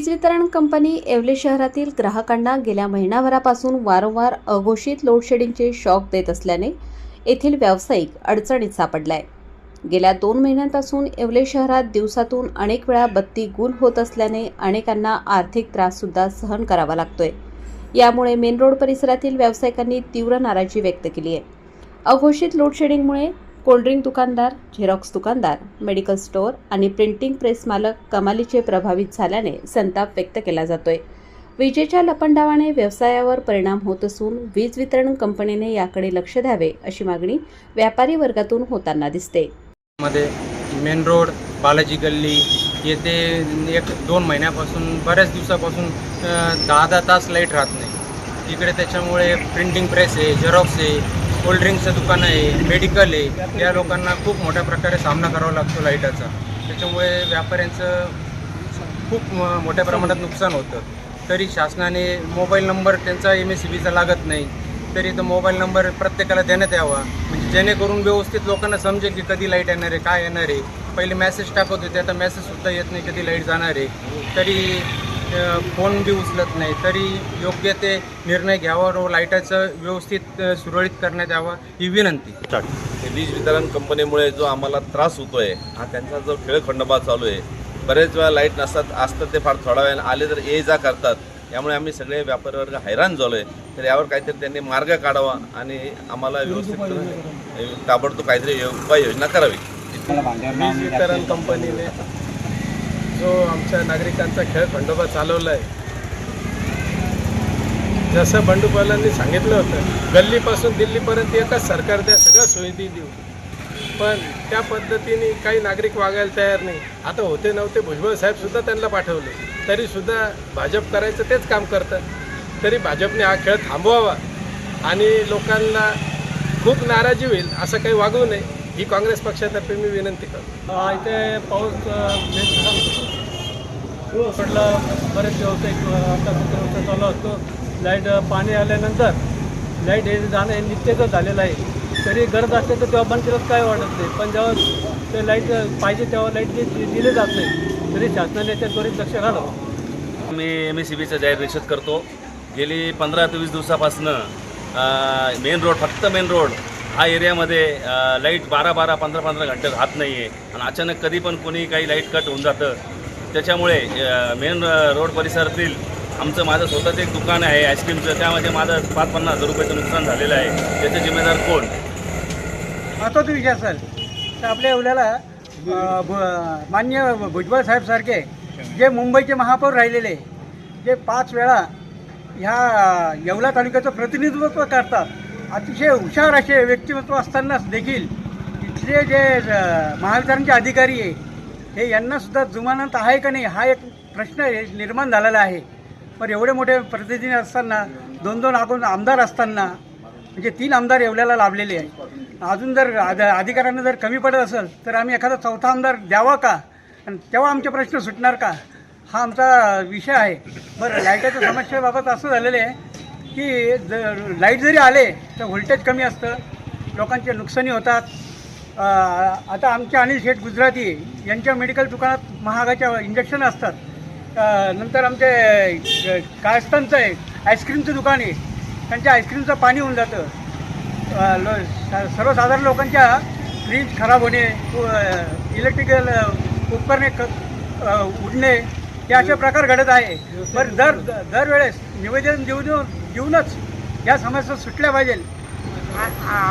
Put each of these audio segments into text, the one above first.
वीज वितरण कंपनी येवले शहरातील ग्राहकांना गेल्या महिनाभरापासून वारंवार अघोषित लोडशेडिंगचे शॉक देत असल्याने येथील व्यावसायिक अडचणीत सापडलाय. गेल्या दोन महिन्यांपासून येवले शहरात दिवसातून अनेक वेळा बत्ती गुल होत असल्याने अनेकांना आर्थिक त्राससुद्धा सहन करावा लागतोय. यामुळे मेन रोड परिसरातील व्यावसायिकांनी तीव्र नाराजी व्यक्त केली आहे. अघोषित लोडशेडिंगमुळे कोल्ड्रिंक दुकानदार झेरॉक्स दुकानदार मेडिकल स्टोअर आणि प्रिंटिंग प्रेस मालक कमालीचे प्रभावित झाल्याने संताप व्यक्त केला जातोय. विजेच्या लपंडावाने व्यवसायावर परिणाम होत असून वीज वितरण कंपनीने याकडे लक्ष द्यावे अशी मागणी व्यापारी वर्गातून होताना दिसते. मध्ये मेन रोड बालाजी गल्ली येथे एक दोन महिन्यापासून बऱ्याच दिवसापासून दहा दहा तास लाइट राहत नाही. इकडे त्याच्यामुळे प्रिंटिंग प्रेस आहे झेरॉक्स आहे कोल्ड्रिंकचं दुकान आहे मेडिकल आहे या लोकांना खूप मोठ्या प्रकारे सामना करावा लागतो लाईटाचा. त्याच्यामुळे व्यापाऱ्यांचं खूप मोठ्या प्रमाणात नुकसान होतं. तरी शासनाने मोबाईल नंबर त्यांचा एम एस सी बीचा लागत नाही. तरी तो मोबाईल नंबर प्रत्येकाला देण्यात यावा. म्हणजे जेणेकरून व्यवस्थित लोकांना समजेल की कधी लाइट येणार आहे काय येणार आहे. पहिले मेसेज टाकत होते आता मेसेजसुद्धा येत नाही कधी लाइट जाणार आहे. तरी फोन बी उचलत नाही. तरी योग्य ते निर्णय घ्यावा व लाईटाचं व्यवस्थित सुरळीत करण्यात यावा ही विनंती. हे वीज वितरण कंपनीमुळे जो आम्हाला त्रास होतोय हा त्यांचा जो खेळखंडोबा चालू आहे बरेच वेळा लाइट नसतात असतात ते फार थोडा वेळ आले तर ये जा करतात. यामुळे आम्ही सगळे व्यापारी वर्ग हैराण झालो आहे तर यावर काहीतरी त्यांनी मार्ग काढावा आणि आम्हाला व्यवस्थित ताबडतोब काहीतरी उपाययोजना करावी. वीज वितरण कंपनीने जो आमच्या नागरिकांचा खेळ खंडोबा चालवला आहे जसं बंडूपालांनी सांगितलं होतं गल्लीपासून दिल्लीपर्यंत एकच सरकार त्या सगळ्या सुविधा देऊ. पण त्या पद्धतीने काही नागरिक वागायला तयार नाही. आता होते नव्हते भुजबळ साहेबसुद्धा त्यांना पाठवले. तरीसुद्धा भाजप करायचं तेच काम करतं. तरी भाजपने हा खेळ थांबवावा आणि लोकांना खूप नाराजी होईल असं काही वागू नये. ही काँग्रेस पक्षातर्फे मी विनंती करतो. इथे पाऊस पडला बरेच व्यावसायिक आता व्यवस्था चालू असतो. लाइट पाणी आल्यानंतर लाइट हे जाणं हे नित्याचं झालेलं आहे तरी गरज असते तर तेव्हा बंद केलं काय वाटत नाही. पण जेव्हा ते लाइट पाहिजे तेव्हा लाइट दिले जात नाही तरी शासनाने याच्यात त्वरित लक्ष घालावं. मी एम एस सी बीचा जाहीर निषेध करतो. गेली पंधरा ते वीस दिवसापासनं मेन रोड फक्त मेन रोड हा एरियामध्ये लाइट बारा बारा पंधरा पंधरा घंटे राहत नाही आहे आणि अचानक कधी पण कोणी काही लाइट कट होऊन जातं. त्याच्यामुळे मेन रोड परिसरातील आमचं माझं स्वतःचं एक दुकान आहे आईस्क्रीमचं त्यामध्ये माझं पाच पन्नास हजार रुपयाचं नुकसान झालेलं आहे. त्याचे जिम्मेदार कोण? आता विषय असेल तर आपल्या एवढ्याला मान्य भुजबळ साहेबसारखे जे मुंबईचे महापौर राहिलेले जे पाच वेळा ह्या येवला तालुक्याचं प्रतिनिधित्व करतात. अतिशय हुशार असे व्यक्तिमत्व असतानाच देखील इथले जे अ, महावितरणचे अधिकारी आहे हे यांनासुद्धा जुमानत आहे का नाही हा एक प्रश्न निर्माण झालेला आहे. पण एवढे मोठे प्रतिनिधी असताना दोन दोन आगून आमदार असताना म्हणजे तीन आमदार एवढ्याला लाभलेले आहे अजून जर अधिकाऱ्यांना जर कमी पडत असेल तर आम्ही एखादा चौथा आमदार द्यावा का? आणि तेव्हा आमचे प्रश्न सुटणार का? हा आमचा विषय आहे. बरं लायटाच्या समस्येबाबत असं झालेलं आहे की ज लाइट जरी आले तर व्होल्टेज कमी असतं. लोकांचे नुकसानी होतात. आता आमचे अनिल शेठ गुजराती यांच्या मेडिकल दुकानात महागाच्या इंजेक्शन असतात. नंतर आमचे अ, कायस्थानचं आहे आईस्क्रीमचं दुकान आहे. त्यांच्या आईस्क्रीमचं पाणी होऊन जातं. लो सर्वसाधारण लोकांच्या फ्रीज खराब होणे इलेक्ट्रिकल उपकरणे क उडणे हे असे प्रकार घडत आहे. पण दर दरवेळेस निवेदन देऊन देऊनच या समस्या सुटल्या पाहिजे.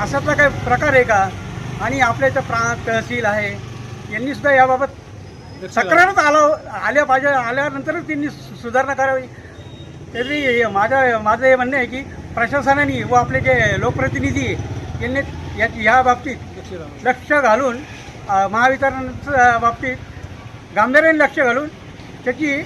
असातला काय प्रकार आहे का? आणि आपल्या इथं प्रांत तहसील आहे यांनी सुद्धा याबाबत तक्रारच आला आल्या पाहिजे आल्यानंतरच त्यांनी सुधारणा करावी. तरी हे माझं माझं हे म्हणणं आहे की प्रशासनाने व आपले जे लोकप्रतिनिधी यांनी या या बाबतीत लक्ष घालून महावितरणाच्या बाबतीत गांभीर्याने लक्ष घालून त्याची